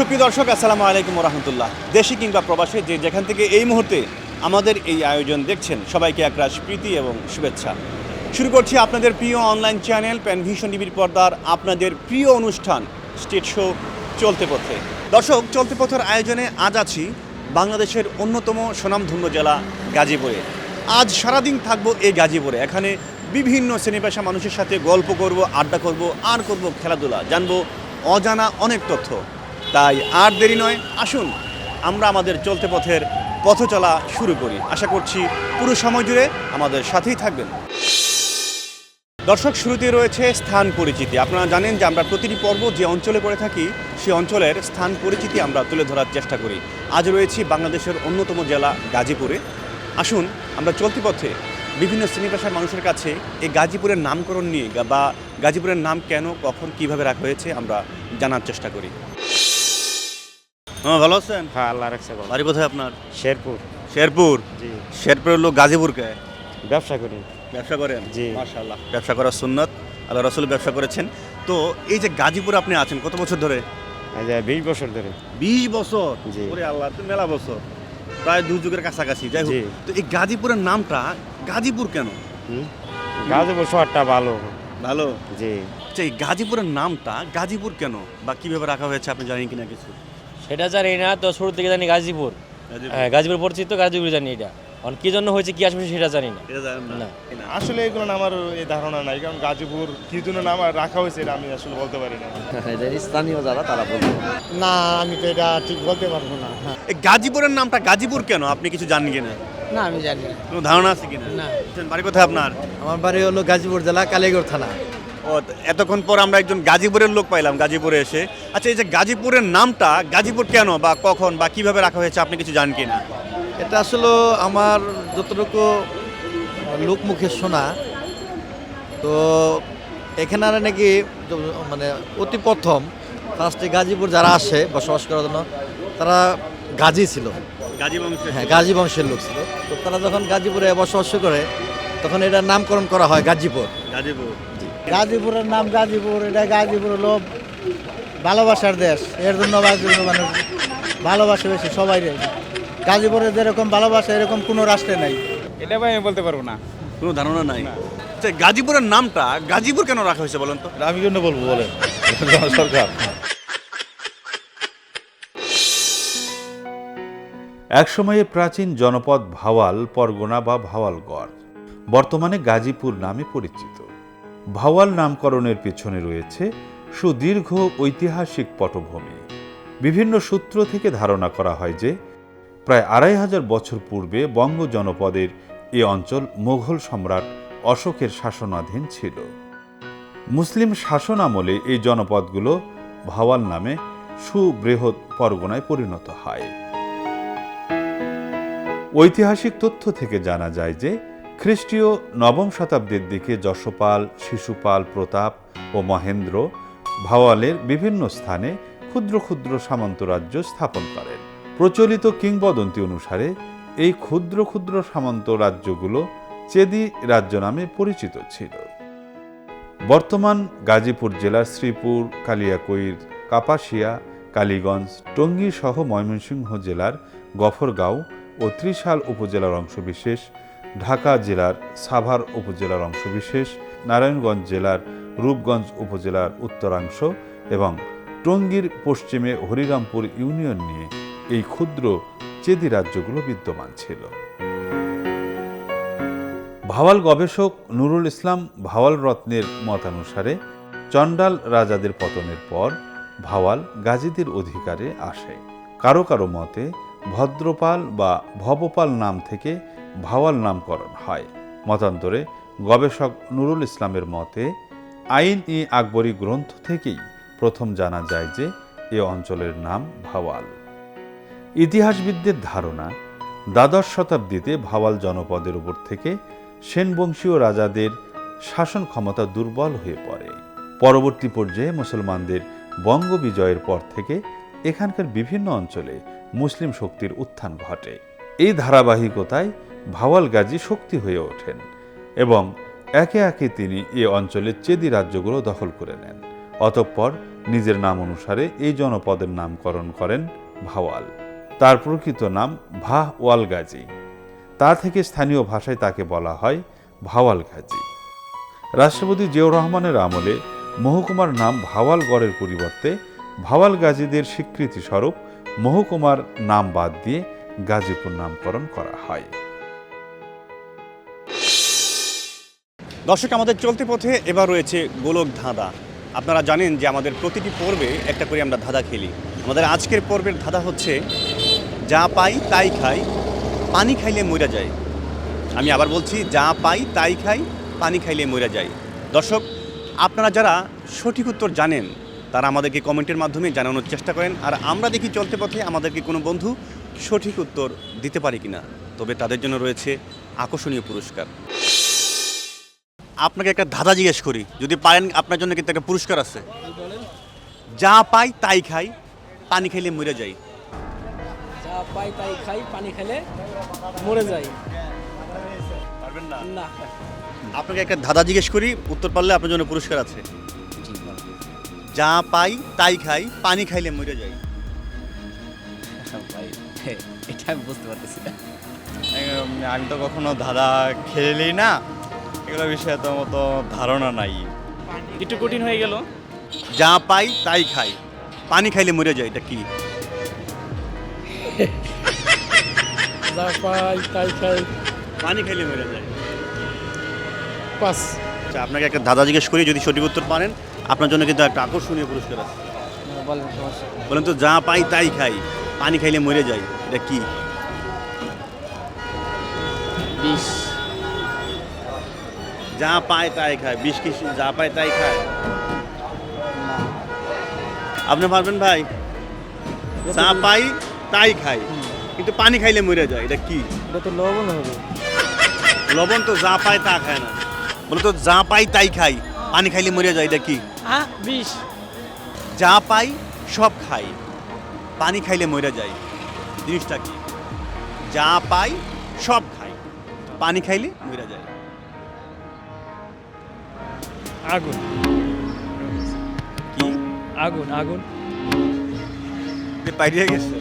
সুপ্রিয় দর্শক, আসসালামু আলাইকুম রহমতুল্লাহ দেশি কিংবা প্রবাসী যে যেখান থেকে এই মুহূর্তে আমাদের এই আয়োজন দেখছেন, সবাইকে একরাশ প্রীতি এবং শুভেচ্ছা। শুরু করছি আপনাদের প্রিয় অনলাইন চ্যানেল প্যানভিশন টিভির পর্দার আপনাদের প্রিয় অনুষ্ঠান স্টেট শো চলতে পথে। দর্শক, চলতে পথের আয়োজনে আজ আছি বাংলাদেশের অন্যতম সুনামধন্য জেলা গাজীপুরে। আজ সারাদিন থাকব এই গাজীপুরে। এখানে বিভিন্ন শ্রেণি পেশা মানুষের সাথে গল্প করব, আড্ডা করব, আর করব খেলাধুলা। জানব অজানা অনেক তথ্য। তাই আর দেরি নয়, আসুন আমরা আমাদের চলতে পথের পথ চলা শুরু করি। আশা করছি পুরো সময় জুড়ে আমাদের সাথেই থাকবেন। দর্শক, শুরুতে রয়েছে স্থান পরিচিতি। আপনারা জানেন যে আমরা প্রতিটি পর্ব যে অঞ্চলে করে থাকি সেই অঞ্চলের স্থান পরিচিতি আমরা তুলে ধরার চেষ্টা করি। আজ রয়েছি বাংলাদেশের অন্যতম জেলা গাজীপুরে। আসুন, আমরা চলতি পথে বিভিন্ন শ্রেণি পেশার মানুষের কাছে এই গাজীপুরের নামকরণ নিয়ে বা গাজীপুরের নাম কেন, কখন, কীভাবে রাখা হয়েছে আমরা জানার চেষ্টা করি। হ্যাঁ ভালো আছেন? হ্যাঁ আল্লাহ রাখছে ভালো। বাড়ি কোথায় আপনার? শেরপুর। শেরপুর? জি। শেরপুরের লোক গাজীপুরকে? ব্যবসা করি। ব্যবসা করেন? জি। মাশাআল্লাহ। ব্যবসা করার সুন্নত। আল্লাহ রসুল ব্যবসা করেছেন। তো এই যে গাজীপুরে আপনি আছেন কত বছর ধরে? যে বিশ বছর ধরে। বিশ বছর। ওরে আল্লাহ তো মেলা বছর। প্রায় দু যুগের কাছাকাছি। যাই হোক তো এই গাজীপুরের নামটা গাজীপুর কেন? গাজীপুর শহরটা ভালো। ভালো? জি। আচ্ছা এই গাজীপুরের নামটা গাজীপুর কেন? বা কীভাবে রাখা হয়েছে আপনি জানেন কিনা কিছু? সেটা জানি না তো শুরু থেকে জানি গাজীপুর। হ্যাঁ গাজীপুর পরিচিত গাজীপুর জানি এটা। এখন কি জন্য হয়েছে কি আসবে সেটা জানি না। আসলে এগুলো আমার এই ধারণা নাই কারণ গাজীপুর কি জন্য নাম রাখা হয়েছে এটা আমি আসলে বলতে পারি না। স্থানীয় যারা তারা বলবে। না আমি তো এটা ঠিক বলতে পারব না হ্যাঁ। এই গাজীপুরের নামটা গাজীপুর কেন? আপনি কিছু জানেন কিনা না? আমি জানি না। কোনো ধারণা আছে কিনা না। বাড়ি কোথায় আপনার? আমার বাড়ি হলো গাজীপুর জেলা কালীগড় থানা। ও এতক্ষণ পর আমরা একজন গাজীপুরের লোক পাইলাম গাজীপুরে এসে। আচ্ছা এই যে গাজীপুরের নামটা গাজীপুর কেন বা কখন বা কীভাবে রাখা হয়েছে আপনি কিছু জানেন কিনা? এটা আসলে আমার যতটুকু লোকমুখে শোনা তো এখানে আর নাকি মানে অতি প্রথম ফার্স্টে গাজীপুর যারা আসে বসবাস করার জন্য তারা গাজী ছিল। গাজী বংশ হ্যাঁ গাজী বংশের লোক ছিল। তো তারা যখন গাজীপুরে বসবাস করে তখন এটার নামকরণ করা হয় গাজীপুর। গাজীপুর। গাজীপুরের নাম গাজীপুর এটা গাজীপুর হলো ভালোবাসার দেশ। এর জন্য গাজীপুর মানুষ ভালোবাসে বেশি সবাই। গাজীপুরে যেরকম ভালোবাসা এরকম কোনো রাষ্ট্রে নাই। এটা ভাই আমি বলতে পারব না। কোনো ধারণা নাই? আচ্ছা গাজীপুরের নামটা গাজীপুর কেন রাখা হয়েছে বলেন তো? আমি জন্য বলব বলেন? সরকার। একসময়ে প্রাচীন জনপদ ভাওয়াল পরগনা বা ভাওয়ালগড়। বর্তমানে গাজীপুর নামে পরিচিত। ভাওয়াল নামকরণের পেছনে রয়েছে সুদীর্ঘ ঐতিহাসিক পটভূমি। বিভিন্ন সূত্র থেকে ধারণা করা হয় যে, প্রায় আড়াই হাজার বছর পূর্বে বঙ্গ জনপদের এ অঞ্চল মোগল সম্রাট অশোকের শাসনাধীন ছিল। মুসলিম শাসন আমলে এই জনপদগুলো ভাওয়াল নামে সুবৃহৎ পরগনায় পরিণত হয়। ঐতিহাসিক তথ্য থেকে জানা যায় যে খ্রিস্টীয় নবম শতাব্দীর দিকে যশোপাল, শিশুপাল, প্রতাপ ও মহেন্দ্র ভাওয়ালের বিভিন্ন স্থানে ক্ষুদ্র ক্ষুদ্র সামন্ত রাজ্য স্থাপন করেন। প্রচলিত কিংবদন্তি অনুসারে এই ক্ষুদ্র ক্ষুদ্র সামন্ত রাজ্যগুলো চেদি রাজ্য নামে পরিচিত ছিল। বর্তমান গাজীপুর জেলার শ্রীপুর, কালিয়াকৈর, কাপাসিয়া, কালীগঞ্জ টঙ্গী সহ ময়মনসিংহ জেলার গফরগাঁও ও ত্রিশাল উপজেলার অংশবিশেষ ঢাকা জেলার সাভার উপজেলার অংশবিশেষ, নারায়ণগঞ্জ জেলার রূপগঞ্জ উপজেলার উত্তরাংশ এবং টঙ্গীর পশ্চিমে হরিরামপুর ইউনিয়ন নিয়ে এই ক্ষুদ্র চেদি রাজ্যগুলো বিদ্যমান ছিল। ভাওয়াল গবেষক নুরুল ইসলাম ভাওয়াল রত্নের মতানুসারে চণ্ডাল রাজাদের পতনের পর ভাওয়াল গাজীদের অধিকারে আসে। কারও কারও মতে ভদ্রপাল বা ভবপাল নাম থেকে ভাওয়াল নামকরণ হয়। মতান্তরে গবেষক নুরুল ইসলামের মতে, আইন ই আকবরী গ্রন্থ থেকেই প্রথম জানা যায় যে এ অঞ্চলের নাম ভাওয়াল। ইতিহাসবিদদের ধারণা, দ্বাদশ শতাব্দীতে ভাওয়াল জনপদের উপর থেকে সেনবংশীয় রাজাদের শাসন ক্ষমতা দুর্বল হয়ে পড়ে। পরবর্তী পর্যায়ে মুসলমানদের বঙ্গ বিজয়ের পর থেকে এখানকার বিভিন্ন অঞ্চলে মুসলিম শক্তির উত্থান ঘটে। এই ধারাবাহিকতায় ভাওয়াল গাজী শক্তি হয়ে ওঠেন এবং একে একে তিনি এ অঞ্চলের চেদি রাজ্যগুলো দখল করে নেন। অতঃপর নিজের নাম অনুসারে এই জনপদের নামকরণ করেন ভাওয়াল। তার প্রকৃত নাম ভাহ ওয়াল গাজী। তা থেকে স্থানীয় ভাষায় তাকে বলা হয় ভাওয়াল গাজী। রাষ্ট্রপতি জিয়াউর রহমানের আমলে মহকুমার নাম ভাওয়ালগড়ের পরিবর্তে ভাওয়াল গাজীদের স্বীকৃতি স্বরূপ মহকুমার নাম বাদ দিয়ে গাজীপুর নামকরণ করা হয়। দর্শক, আমাদের চলতে পথে এবার রয়েছে গোলক ধাঁধা। আপনারা জানেন যে আমাদের প্রতিটি পর্বে একটা করে আমরা ধাঁধা খেলি। আমাদের আজকের পর্বের ধাঁধা হচ্ছে, যা পাই তাই খাই, পানি খাইলে মরে যায়। আমি আবার বলছি, যা পাই তাই খাই, পানি খাইলে মরে যায়। দর্শক, আপনারা যারা সঠিক উত্তর জানেন, তারা আমাদেরকে কমেন্টের মাধ্যমে জানানোর চেষ্টা করেন, আর আমরা দেখি চলতে পথে আমাদেরকে কোনো বন্ধু সঠিক উত্তর দিতে পারে কিনা। তবে তাদের জন্য রয়েছে আকর্ষণীয় পুরস্কার। আপনাকে একটা ধাঁধা জিজ্ঞেস করি। যদি পারেন আপনার জন্য কিন্তু একটা পুরস্কার আছে। যা পাই তাই খাই পানি খাইলে মরে যাই। যা পাই তাই খাই পানি খেলে মরে যাই। পারবেন না? না। আপনাকে একটা ধাঁধা জিজ্ঞেস করি উত্তর পারলে আপনার জন্য পুরস্কার আছে। যা পাই তাই খাই পানি খাইলে মরে যাই। এটা আমি বুঝতে পারতেছি না। আমি তো কখনো ধাঁধা খেলি না। এগুলো বিষয়ে তো মতো ধারণা নাই। একটু কঠিন হয়ে গেল। যা পাই তাই খাই। পানি খাইলে মরে যায় এটা কি? যা পাই তাই খাই। পানি খাইলে মরে যায়। পাস আচ্ছা আপনাকে একটা ধাঁধা জিজ্ঞেস করি যদি সঠিক উত্তর পারেন। আপনার জন্য কিন্তু একটা আকর্ষণীয় পুরস্কার আছে। বলেন সমস্যা বলেন তো যা পাই তাই খাই। পানি খাইলে মরে যায় এটা কি? বিষ। যা পায় তাই খায় বিষ কি যা পায় তাই খায়। আপনি পারবেন ভাই যা পাই তাই খাই কিন্তু পানি খাইলে মরে যায় এটা কি? এটা তো লবণ হবে। লবণ তো যা পায় তা খায় না। বলে তো যা পাই তাই খাই পানি খাইলে মরে যায় এটা কি? হ্যাঁ বিষ। যা পাই সব খাই পানি খাইলে মরে যায় জিনিসটা কি? যা পাই সব খাই পানি খাইলে মরে যায়। আগুন। কি? আগুন আগুন। পাইরিয়ে গেছে।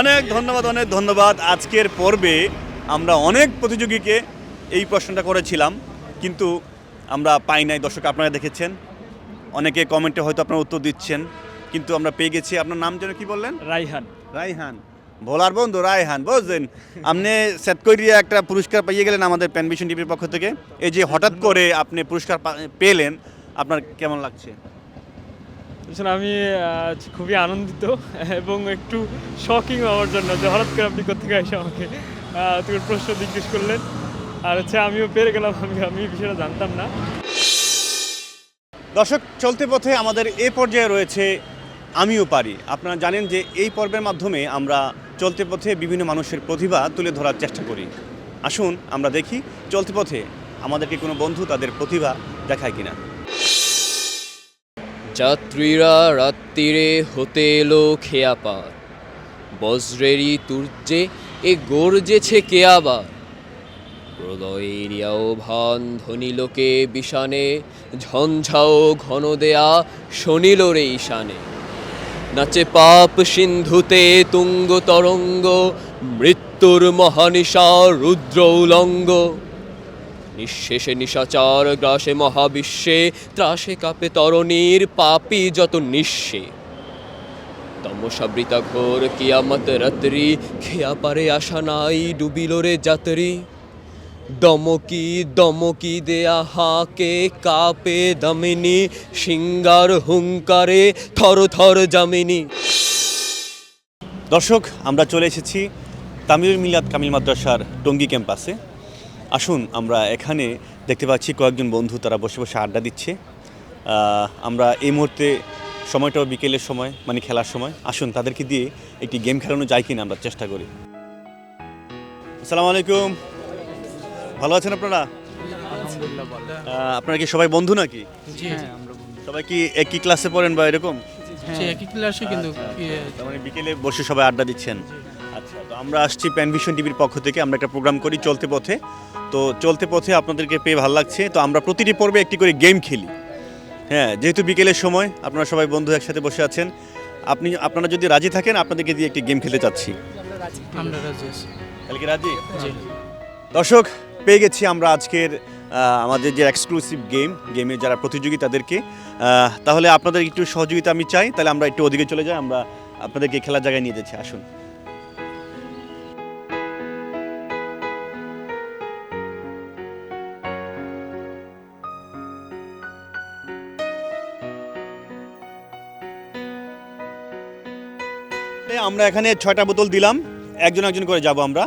অনেক ধন্যবাদ অনেক ধন্যবাদ। আজকের পর্বে আমরা অনেক প্রতিযোগীকে এই প্রশ্নটা করেছিলাম কিন্তু আমরা পাই নাই। দর্শক আপনারা দেখেছেন। অনেকে কমেন্টে হয়তো আপনারা উত্তর দিচ্ছেন কিন্তু আমরা পেয়ে গেছি। আপনার নাম যেন কি বললেন? রাইহান। রায়হান ভোলার বন্ধু রায়হান বুঝলেন? আপনি সেট করিয়া একটা পুরস্কার পাইয়ে গেলেন আমাদের প্যানভিশন টিভির পক্ষ থেকে। এই যে হঠাৎ করে আপনি পুরস্কার পেলেন আপনার কেমন লাগছে? আমি খুবই আনন্দিত এবং একটু শকিং আমার জন্য যে হঠাৎ করে আপনি কোথেকে এসে আমাকে তুমি প্রশ্ন জিজ্ঞেস করলেন। আর হচ্ছে আমিও পেরে গেলাম আমি আমি বিষয়টা জানতাম না। দর্শক চলতে পথে আমাদের এ পর্যায়ে রয়েছে আমিও পারি। আপনারা জানেন যে এই পর্বের মাধ্যমে আমরা চলতে পথে বিভিন্ন মানুষের প্রতিভা তুলে ধরার চেষ্টা করি। আসুন, আমরা দেখি চলতে পথে আমাদেরকে কোনো বন্ধু তাদের প্রতিভা দেখায় কিনা। যাত্রীরা রাত্রিরে হতে এলো খেয়া পার। বজ্রেরই তুর্যে এ গর্জেছে কে আবার ভান ধনী লোকে বিষানে, ঝঞ্ঝাও ঘন দেয়া শনিল রে ঈশানে। নাচে পাপ সিন্ধুতে তুঙ্গ তরঙ্গ, মৃত্যুর মহানিশা রুদ্র উলঙ্গ। নিঃশেষে নিশাচার গ্রাসে মহাবিশ্বে, ত্রাসে কাপে তরণীর পাপি যত নিঃশে। তমসাবৃতা ঘোর কিয়ামত রাত্রি, খেয়া পারে আশা নাই ডুবিল রে যাত্রী। দমকি দমকি দেয়া হাকে কাপে দামিনী, সিঙ্গার হুঙ্কারে থর থর জামিনী দর্শক, আমরা চলে এসেছি তামিল মিলাদ কামিল মাদ্রাসার টঙ্গী ক্যাম্পাসে। আসুন, আমরা এখানে দেখতে পাচ্ছি কয়েকজন বন্ধু, তারা বসে বসে আড্ডা দিচ্ছে। আমরা এই মুহূর্তে সময়টাও বিকেলের সময় মানে খেলার সময়। আসুন, তাদেরকে দিয়ে একটি গেম খেলানো যায় কিনা আমরা চেষ্টা করি। আসসালামু আলাইকুম। ভালো আছেন আপনারা? আপনারা কি সবাই বন্ধু নাকি? সবাই কি একই ক্লাসে পড়েন বা এরকম? একই ক্লাসে কিন্তু মানে বিকেলে বসে সবাই আড্ডা দিচ্ছেন। আচ্ছা তো আমরা আসছি প্যানভিশন টিভির পক্ষ থেকে। আমরা একটা প্রোগ্রাম করি চলতে পথে। তো চলতে পথে আপনাদেরকে পেয়ে ভালো লাগছে। তো আমরা প্রতিটি পর্বে একটি করে গেম খেলি। হ্যাঁ যেহেতু বিকেলের সময় আপনারা সবাই বন্ধু একসাথে বসে আছেন। আপনি আপনারা যদি রাজি থাকেন আপনাদেরকে দিয়ে একটি গেম খেলতে চাচ্ছি। আমরা রাজি দর্শক পেয়ে গেছি আমরা আজকের আমাদের যে এক্সক্লুসিভ গেম গেমের যারা প্রতিযোগী তাদেরকে। তাহলে আপনাদের একটু সহযোগিতা আমি চাই, তাহলে আমরা একটু ওদিকে চলে যাই, আমরা আপনাদেরকে খেলার জায়গায় নিয়ে যাচ্ছি, আসুন। আমরা এখানে ছয়টা বোতল দিলাম, একজন একজন করে যাব আমরা।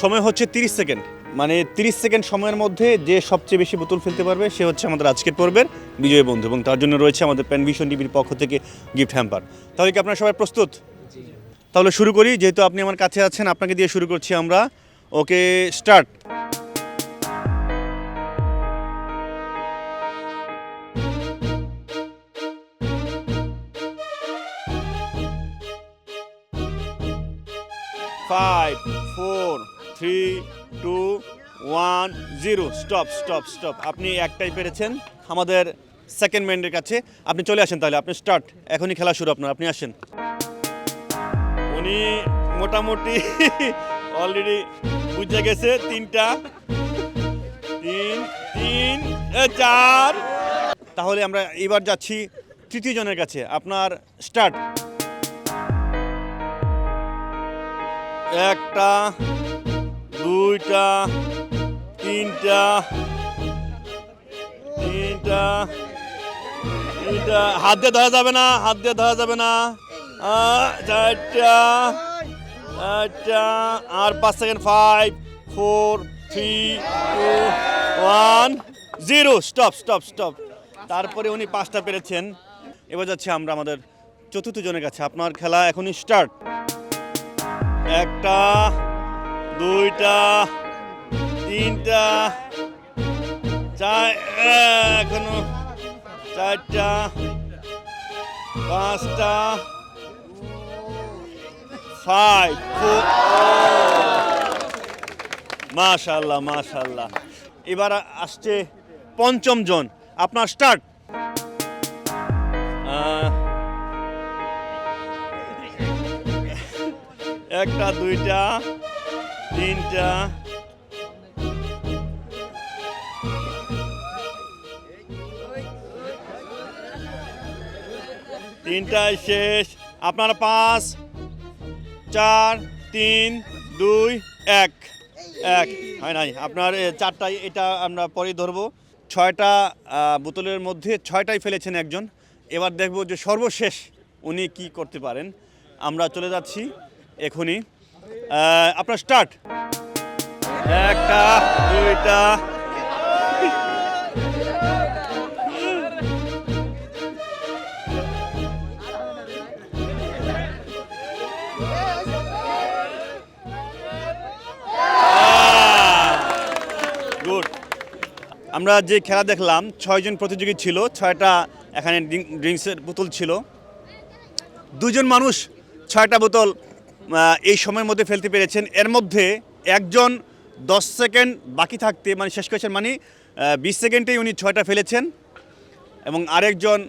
সময় হচ্ছে 30 সেকেন্ড। মানে 30 সেকেন্ড সময়ের মধ্যে যে সবচেয়ে বেশি বোতল ফেলতে পারবে সে হচ্ছে আমাদের আজকের পর্বের বিজয়ী বন্ধু এবং তার জন্য রয়েছে আমাদের প্যানভিশন টিভির পক্ষ থেকে গিফট হ্যাম্পার তাহলে কি আপনারা সবাই প্রস্তুত? তাহলে শুরু করি যেহেতু আপনি আমার কাছে আছেন আপনাকে দিয়ে শুরু করছি আমরা। Okay start five four three two one zero stop stop stop আপনি একটাই পেরেছেন আমাদের সেকেন্ড ম্যান্ডের কাছে। আপনি চলে আসেন তাহলে, আপনি স্টার্ট এখনই খেলা শুরু আপনার, আপনি আসেন। উনি মোটামুটি অলরেডি বুঝে গেছে, তিনটা। তিন তিন চার। তাহলে আমরা এবার যাচ্ছি তৃতীয় জনের কাছে, আপনার স্টার্ট একটা দুইটা, তিনটা তিনটা তিনটা। হাত দিয়ে ধরা যাবে না, হাত দিয়ে ধরা যাবে না। চারটা চারটা। আর পাঁচ second five four three two one zero stop stop stop তারপরে উনি পাঁচটা পেরেছেন। এবার যাচ্ছি আমরা আমাদের চতুর্থ জনের কাছে। আপনার খেলা এখনই স্টার্ট একটা দুইটা, তিনটা, চার এখনও চারটা, পাঁচটা ফাইভ ফোর মাশাল্লাহ মাশাল্লাহ এবার আসছে পঞ্চম জন। আপনার স্টার্ট একটা, দুইটা তিনটা তিনটায় শেষ। আপনার পাঁচ, চার, তিন, দুই, এক। এক। হয় নাই। আপনার চারটায় এটা আমরা পরে ধরবো। ছয়টা বোতলের মধ্যে ছয়টাই ফেলেছেন একজন। এবার দেখব যে সর্বশেষ উনি কি করতে পারেন। আমরা চলে যাচ্ছি এখনই। আপনার স্টার্ট একটা, দুইটা। আমরা যে খেলা দেখলাম ছয়জন প্রতিযোগী ছিল, ছয়টা এখানে ড্রিঙ্কসের বোতল ছিল। দুজন মানুষ, ছয়টা বোতল এই সময়ের মধ্যে ফেলতে পেরেছেন। এর মধ্যে একজন দশ সেকেন্ড বাকি থাকতে মানে শেষ করেছেন মানে বিশ সেকেন্ডেই উনি ছয়টা ফেলেছেন এবং আরেকজন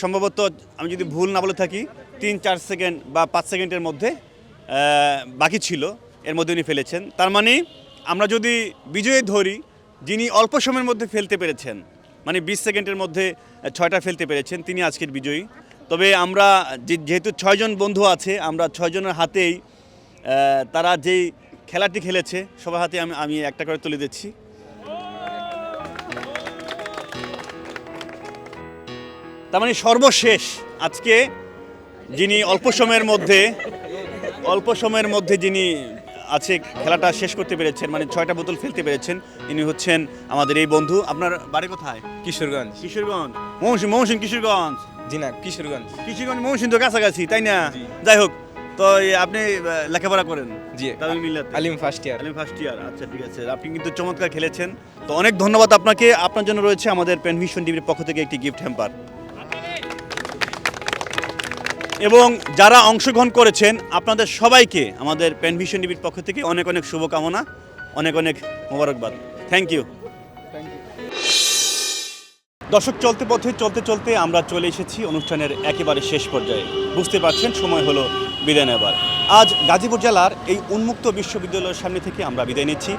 সম্ভবত আমি যদি ভুল না বলে থাকি, তিন, চার সেকেন্ড বা পাঁচ সেকেন্ডের মধ্যে বাকি ছিল, এর মধ্যে উনি ফেলেছেন। তার মানে আমরা যদি বিজয়ী ধরি, যিনি অল্প সময়ের মধ্যে ফেলতে পেরেছেন মানে বিশ সেকেন্ডের মধ্যে ছয়টা ফেলতে পেরেছেন, তিনি আজকের বিজয়ী। তবে আমরা যেহেতু ছয়জন বন্ধু আছে আমরা ছয়জনের হাতেই তারা যেই খেলাটি খেলেছে সবার হাতে আমি আমি একটা করে তুলে দিচ্ছি। তার মানে সর্বশেষ আজকে যিনি অল্প সময়ের মধ্যে অল্প সময়ের মধ্যে যিনি আছে খেলাটা শেষ করতে পেরেছেন মানে ছয়টা বোতল ফেলতে পেরেছেন ইনি হচ্ছেন আমাদের এই বন্ধু। আপনার বাড়ি কোথায়? কিশোরগঞ্জ। কিশোরগঞ্জ। মৌসুম মৌসুম কিশোরগঞ্জ। জি না কিশোরগঞ্জ। কিশোরগঞ্জ মৌসুম তো কাছাকাছি তাই না? যাই হোক তো আপনি লেখাপড়া করেন? জি। আলিম ফার্স্ট ইয়ার আলিম ফার্স্ট ইয়ার আচ্ছা ঠিক আছে। আপনি কিন্তু চমৎকার খেলেছেন। তো অনেক ধন্যবাদ আপনাকে। আপনার জন্য রয়েছে আমাদের পেনভিশন টিভির পক্ষ থেকে একটি গিফট হ্যাম্পার এবং যারা অংশগ্রহণ করেছেন আপনাদের সবাইকে আমাদের পেনভিশন টিভির পক্ষ থেকে অনেক অনেক শুভকামনা অনেক অনেক মোবারকবাদ। থ্যাংক ইউ দর্শক, চলতে পথে, চলতে চলতে আমরা চলে এসেছি অনুষ্ঠানের একেবারে শেষ পর্যায়ে। বুঝতে পারছেন, সময় হলো বিদায় নেবার। আজ গাজীপুর জেলার এই উন্মুক্ত বিশ্ববিদ্যালয়ের সামনে থেকে আমরা বিদায় নিচ্ছি।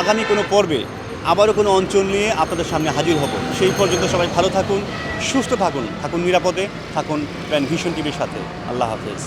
আগামী কোনো পর্বে আবারও কোনো অঞ্চল নিয়ে আপনাদের সামনে হাজির হব। সেই পর্যন্ত সবাই ভালো থাকুন, সুস্থ থাকুন থাকুন নিরাপদে, থাকুন প্যান ভিশন টিভির সাথে। আল্লাহ হাফেজ।